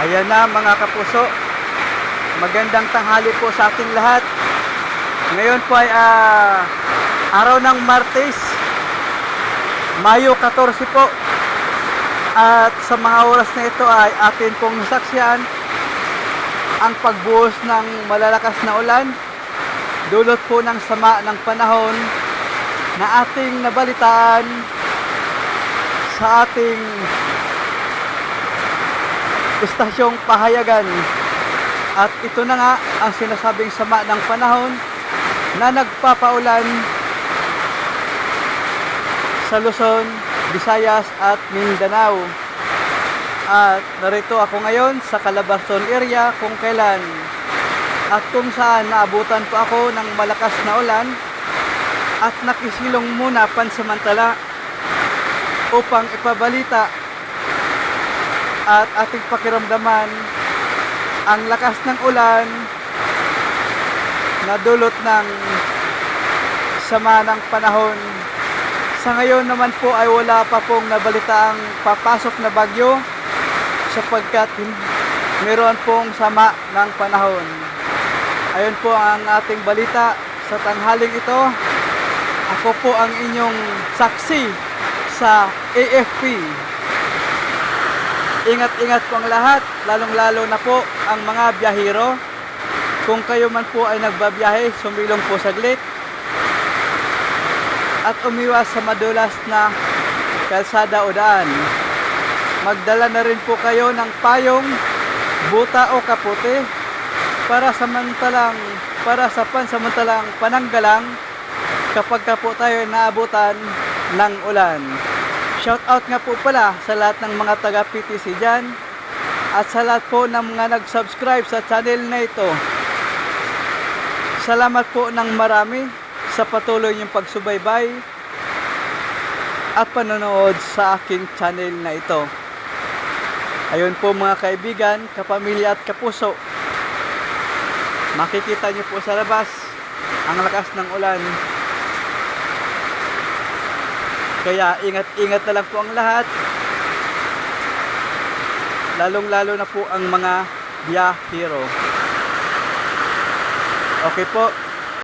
Ayan na mga kapuso. Magandang tanghali po sa ating lahat. Ngayon po ay ah, araw ng Martes, Mayo 14 po. At sa mga oras na ito ay atin pong nasaksiyan ang pagbuhos ng malalakas na ulan. Dulot po ng sama ng panahon na ating nabalitaan sa ating istasyong pahayagan. At ito na nga ang sinasabing sama ng panahon na nagpapaulan sa Luzon, Visayas at Mindanao. At narito ako ngayon sa Calabarzon area kung kailan at kung saan naabutan po ako ng malakas na ulan at nakisilong muna pansamantala upang ipabalita at ating pakiramdaman ang lakas ng ulan na dulot ng sama ng panahon. Sa ngayon naman po ay wala pa pong nabalitaang papasok na bagyo sapagkat meron pong sama ng panahon. Ayun po ang ating balita sa tanghaling ito. Ako po ang inyong saksi sa AFP. Ingat-ingat po ang lahat, lalong-lalo na po ang mga biyahero. Kung kayo man po ay nagbabiyahe, sumilong po saglit. At umiwas sa madulas na kalsada o daan. Magdala na rin po kayo ng payong, buta o kapote para samantalang para sa pansamantalang pananggalang kapag ka po tayo naabutan ng ulan. Shout out nga po pala sa lahat ng mga taga PTC dyan at sa lahat po ng mga nag-subscribe sa channel na ito. Salamat po ng marami sa patuloy niyong pagsubaybay at panonood sa aking channel na ito. Ayun po mga kaibigan, kapamilya at kapuso. Makikita niyo po sa labas ang lakas ng ulan. Kaya ingat-ingat na lang po ang lahat. Lalong-lalo na po ang mga biyahero. Okay po,